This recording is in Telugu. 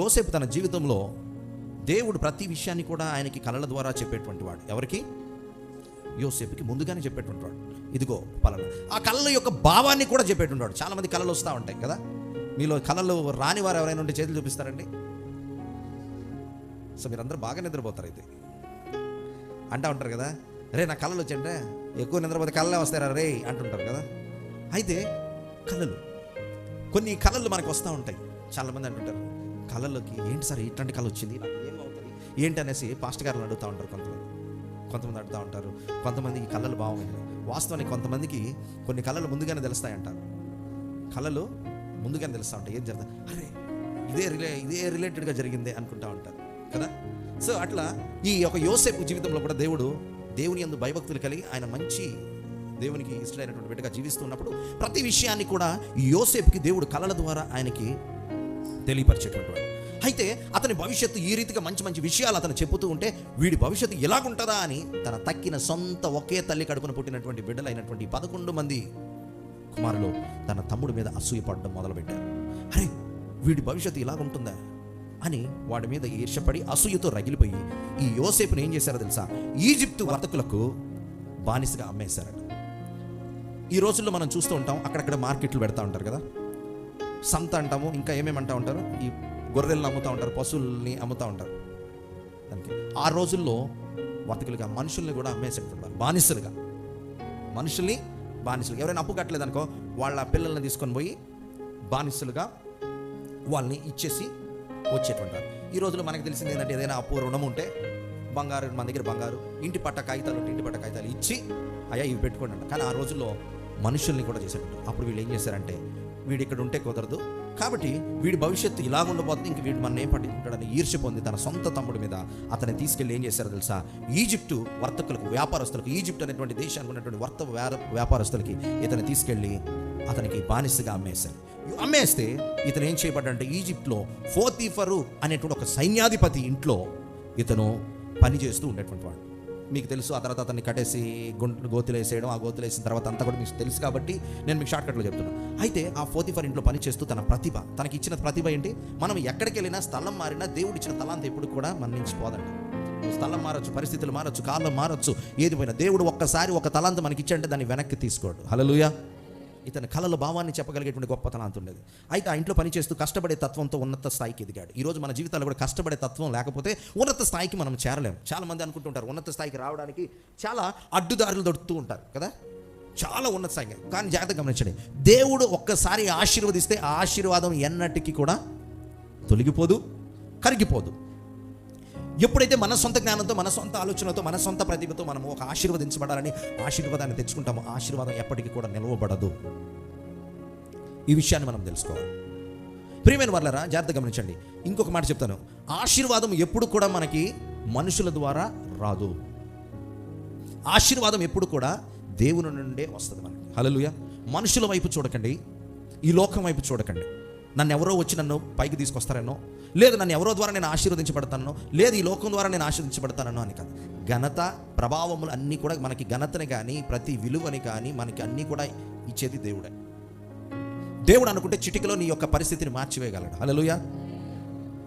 యోసేపు తన జీవితంలో దేవుడు ప్రతి విషయాన్ని కూడా ఆయనకి కళల ద్వారా చెప్పేటువంటి వాడు. ఎవరికి? యోసేపుకి ముందుగానే చెప్పేటువంటి వాడు. ఇదిగో పలన. ఆ కళల యొక్క భావాన్ని కూడా చెప్పేటువంటి వాడు. చాలామంది కళలు వస్తూ ఉంటాయి కదా? మీలో కళలు రాని వారు ఎవరైనా ఉంటే చేతులు చూపిస్తారండి? సో మీరందరూ బాగా నిద్రపోతారు అయితే. అంటా ఉంటారు కదా రే నా కళలు వచ్చంటే ఎక్కువ నిద్రపోతే కళ్ళే వస్తారా రే అంటుంటారు కదా? అయితే కళలు కొన్ని కళలు మనకు వస్తూ ఉంటాయి. చాలామంది అంటుంటారు కళలోకి ఏంటి సార్ ఇట్లాంటి కళ వచ్చింది? ఏమవుతుంది ఏంటి అనేసి పాస్టర్ గారు అడుగుతూ ఉంటారు కొంతమంది. కొంతమంది అడుగుతూ ఉంటారు. కొంతమంది ఈ కళలు బాగుంటాయి వాస్తవానికి కొంతమందికి కొన్ని కళలు ముందుగానే తెలుస్తాయి అంటారు కళలు ముందుగానే తెలుస్తూ ఉంటాయి. ఏం జరుగుతుంది? అరే ఇదే రిలే ఇదే రిలేటెడ్గా జరిగిందే అనుకుంటా ఉంటారు. కదా? సో అట్లా ఈ యొక్క యోసేపు జీవితంలో కూడా దేవుడు దేవుని యందు భయభక్తులు కలిగి ఆయన మంచి దేవునికి ఇష్టమైనటువంటి బిడ్డగా జీవిస్తున్నప్పుడు ప్రతి విషయాన్ని కూడా ఈ యోసేపుకి దేవుడు కళల ద్వారా ఆయనకి తెలియపరిచేటువంటి వాడు అయితే అతని భవిష్యత్తు ఈ రీతిగా మంచి మంచి విషయాలు అతను చెబుతూ ఉంటే వీడి భవిష్యత్తు ఎలాగుంటుందా అని తన తక్కిన సొంత ఒకే తల్లి కడుపున పుట్టినటువంటి బిడ్డలైనటువంటి పదకొండు మంది కుమారులు తన తమ్ముడి మీద అసూయపడడం మొదలుపెట్టారు. అరే వీడి భవిష్యత్తు ఇలాగుంటుందా అని వాడి మీద ఈర్షపడి అసూయతో రగిలిపోయి ఈ యోసేపుని ఏం చేశారో తెలుసా? ఈజిప్టు వర్తకులకు బానిసగా అమ్మేశారట. ఈ రోజుల్లో మనం చూస్తూ ఉంటాం అక్కడక్కడ మార్కెట్లు పెడతా ఉంటారు కదా? సంత అంటాము ఇంకా ఏమేమి ఉంటారు? ఈ గొర్రెలను అమ్ముతూ ఉంటారు పశువుల్ని అమ్ముతూ ఉంటారు. దానికి ఆ రోజుల్లో వర్తకులుగా మనుషుల్ని కూడా అమ్మేసేట్టున్నారు బానిసలుగా. మనుషుల్ని బానిసలుగా. ఎవరైనా అప్పు కట్టలేదనుకో వాళ్ళ పిల్లల్ని తీసుకొని పోయి బానిసలుగా వాళ్ళని ఇచ్చేసి వచ్చేటువంటి ఈ రోజుల్లో మనకు తెలిసింది ఏంటంటే ఏదైనా అప్పు రుణం ఉంటే బంగారు మన దగ్గర బంగారు ఇంటి పట్ట కాగితాలు ఉంటే ఇంటి పట్ట కాగితాలు ఇచ్చి అయ్యా ఇవి పెట్టుకోండి కానీ ఆ రోజుల్లో మనుషుల్ని కూడా చేసేటట్టు అప్పుడు వీళ్ళు ఏం చేశారంటే వీడు ఇక్కడ ఉంటే కుదరదు. కాబట్టి వీడి భవిష్యత్తు ఇలా ఉండబోతుంది. ఇంక వీడు మన ఏం పట్టించుకుంటాడని ఈర్ష్య పొంది తన సొంత తమ్ముడి మీద అతన్ని తీసుకెళ్ళి ఏం చేశారో తెలుసా? ఈజిప్టు వర్తకులకు వ్యాపారస్తులకు ఈజిప్ట్ అనేటువంటి దేశానికి ఉన్నటువంటి వర్త వ్యాపారస్తులకి ఇతను తీసుకెళ్ళి అతనికి బానిసగా అమ్మేశారు. అమ్మేస్తే ఇతను ఏం చేయబడ్డంటే ఈజిప్ట్లో ఫోతీఫరు అనేటువంటి ఒక సైన్యాధిపతి ఇంట్లో ఇతను పని చేస్తూ ఉండేటువంటి వాడు. మీకు తెలుసు ఆ తర్వాత అతన్ని కట్టేసి గుంట గోతులు వేసేయడం ఆ గోతులు వేసిన తర్వాత అంతా కూడా మీకు తెలుసు కాబట్టి నేను మీకు షార్ట్కట్లో చెప్తున్నాను. అయితే ఆ ఫోతిఫర్ ఇంట్లో పని చేస్తూ తన ప్రతిభ తనకి ఇచ్చిన ప్రతిభ ఏంటి? మనం ఎక్కడికి వెళ్ళినా స్థలం మారినా దేవుడు ఇచ్చిన తలాంత ఎప్పుడు కూడా మన నుంచి పోదండి స్థలం మారచ్చు పరిస్థితులు మారచ్చు కాలం మారచ్చు ఏది పోయినా దేవుడు ఒక్కసారి ఒక తలాంత మనకి ఇచ్చంటే దాన్ని వెనక్కి తీసుకోడు. హలలుయా ఇతని కళల భావాన్ని చెప్పగలిగేటువంటి గొప్పతనాంత ఉండేది. అయితే ఆ ఇంట్లో పనిచేస్తూ కష్టపడే తత్వంతో ఉన్నత స్థాయికి ఎదిగాడు. ఈరోజు మన జీవితాల్లో కూడా కష్టపడే తత్వం లేకపోతే ఉన్నత స్థాయికి మనం చేరలేము. చాలా మంది అనుకుంటుంటారు ఉన్నత స్థాయికి రావడానికి చాలా అడ్డుదారులు దొరుకుతూ ఉంటారు కదా? చాలా ఉన్నత స్థాయికి. కానీ జాగ్రత్తగా గమనించండి. దేవుడు ఒక్కసారి ఆశీర్వదిస్తే ఆ ఆశీర్వాదం ఎన్నటికీ కూడా తొలగిపోదు కరిగిపోదు. ఎప్పుడైతే మన సొంత జ్ఞానంతో మన సొంత ఆలోచనతో మన సొంత ప్రతిభతో మనము ఒక ఆశీర్వదించబడాలని ఆశీర్వాదాన్ని తెచ్చుకుంటామో ఆశీర్వాదం ఎప్పటికీ కూడా నిలవబడదు. ఈ విషయాన్ని మనం తెలుసుకోవాలి. ప్రియమైన వాళ్ళరా జాగ్రత్త గమనించండి. ఇంకొక మాట చెప్తాను. ఆశీర్వాదం ఎప్పుడు కూడా మనకి మనుషుల ద్వారా రాదు. ఆశీర్వాదం ఎప్పుడు కూడా దేవుని నుండే వస్తుంది మనకి. హలలుయ మనుషుల వైపు చూడకండి. ఈ లోకం వైపు చూడకండి. నన్ను ఎవరో వచ్చి నన్ను పైకి తీసుకొస్తారనో? లేదు నన్ను ఎవరో ద్వారా నేను ఆశీర్వదించబడతానో లేదు ఈ లోకం ద్వారా నేను ఆశీర్వదించబడతానో అని కాదు. ఘనత ప్రభావములు అన్నీ కూడా మనకి ఘనతని కానీ ప్రతి విలువని కానీ మనకి అన్నీ కూడా ఇచ్చేది దేవుడే. దేవుడు అనుకుంటే చిటికలో నీ యొక్క పరిస్థితిని మార్చివేయగలడు. హల్లెలూయా.